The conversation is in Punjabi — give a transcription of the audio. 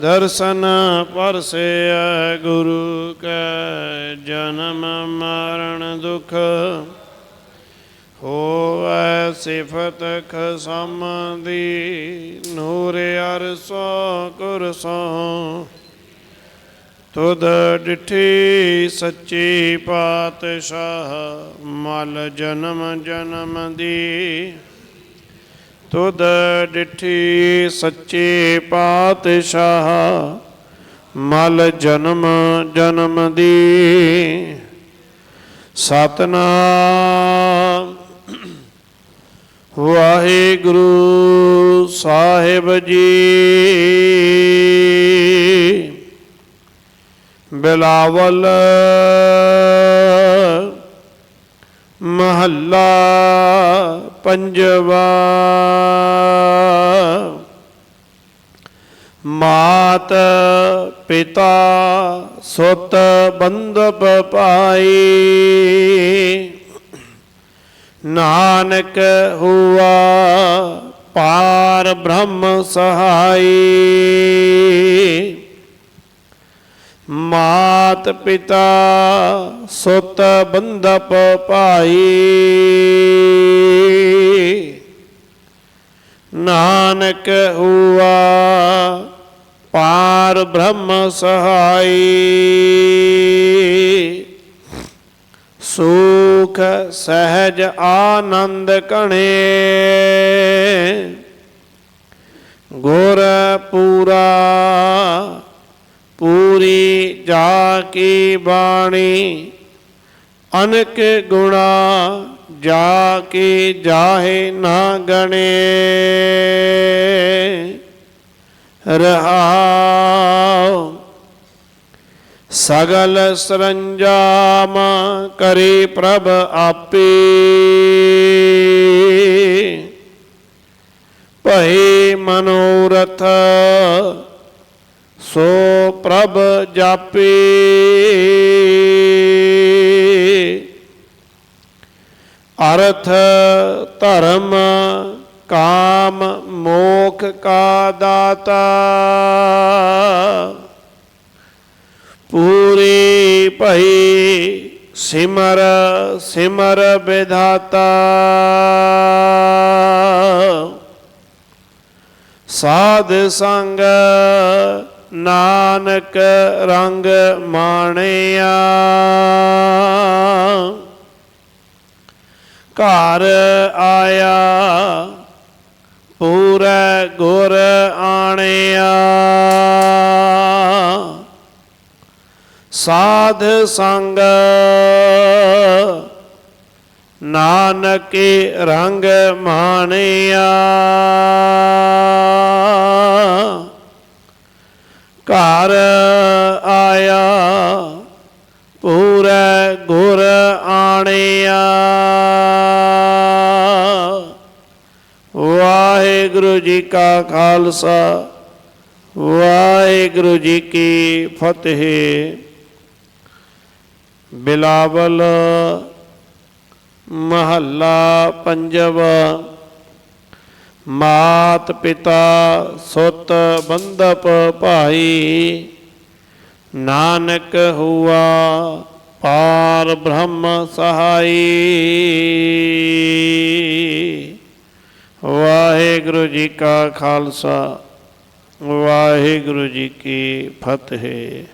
ਦਰਸ਼ਨ ਪਰਸੇ ਗੁਰੂ ਕੈ ਜਨਮ ਮਰਨ ਦੁਖ। ਹੋਵੈ ਸਿਫਤ ਖਸਮ ਦੀ ਨੂਰ ਅਰਸੋ ਕੁਰਸੋ ਤੁਧ ਡਿਠੀ ਸੱਚੀ ਪਾਤਸ਼ਾਹ, ਮਲ ਜਨਮ ਜਨਮ ਦੀ। ਤੁਧ ਡਿਠੀ ਸੱਚੇ ਪਾਤਸ਼ਾਹ ਮਲ ਜਨਮ ਜਨਮ ਦੀ। ਸਤਨਾਮ ਵਾਹਿਗੁਰੂ ਸਾਹਿਬ ਜੀ। ਬਿਲਾਵਲ ਮਹੱਲਾ ਪੰਜਵਾ। ਮਾਤ ਪਿਤਾ ਸੁਤ ਬੰਧਪ ਪਾਈ। ਨਾਨਕ ਹੁਆ ਪਾਰ ਬ੍ਰਹਮ ਸਹਾਈ। ਮਾਤ ਪਿਤਾ, ਸੁਤ ਬੰਧਪ ਭਾਈ। ਨਾਨਕ ਹੁਆ ਪਾਰ ਬ੍ਰਹਮ ਸਹਾਈ। ਸੁਖ ਸਹਿਜ ਆਨੰਦ ਕਣੇ ਗੁਰ ਪੂਰਾ ਪੂਰੀ ਜਾ ਕੀ ਬਾਣੀ, ਅਨਕ ਗੁਣਾ ਜਾ ਕੇ ਜਾਹੇ ਨਾ ਗਣੇ। ਰਹਾਉ ਸਗਲ ਸਰੰਜਾਮ ਕਰੇ ਪ੍ਰਭ ਆਪੇ। ਪ੍ਰਭ ਜਾਪੇ। ਅਰਥ ਧਰਮ ਕਾਮ ਮੋਖ ਕਾ ਦਾਤਾ। ਪੂਰੀ ਭਈ ਸਿਮਰ ਸਿਮਰ ਵਿਧਾਤਾ। ਸਾਧ ਸੰਗ ਨਾਨਕ ਰੰਗ ਮਾਣਿਆ। ਘਰ ਆਇਆ ਪੂਰਾ ਗੁਰ ਆਣਿਆ। ਸਾਧ ਸੰਗ ਨਾਨਕੇ ਰੰਗ ਮਾਣਿਆ। ਘਰ ਆਇਆ, ਪੂਰਾ ਗੁਰ ਆਣਿਆ। ਵਾਹਿਗੁਰੂ ਜੀ ਕਾ ਖਾਲਸਾ, ਵਾਹਿਗੁਰੂ ਜੀ ਕੀ ਫਤਿਹ। ਬਿਲਾਵਲ ਮਹੱਲਾ ਪੰਜਵਾ ਮਾਤ ਪਿਤਾ ਸੁਤ ਬੰਧਪ ਭਾਈ, ਨਾਨਕ ਹੁਆ ਪਾਰ ਬ੍ਰਹਮ ਸਹਾਈ। ਵਾਹਿਗੁਰੂ ਜੀ ਕਾ ਖਾਲਸਾ, ਵਾਹਿਗੁਰੂ ਜੀ ਕੀ ਫਤਿਹ।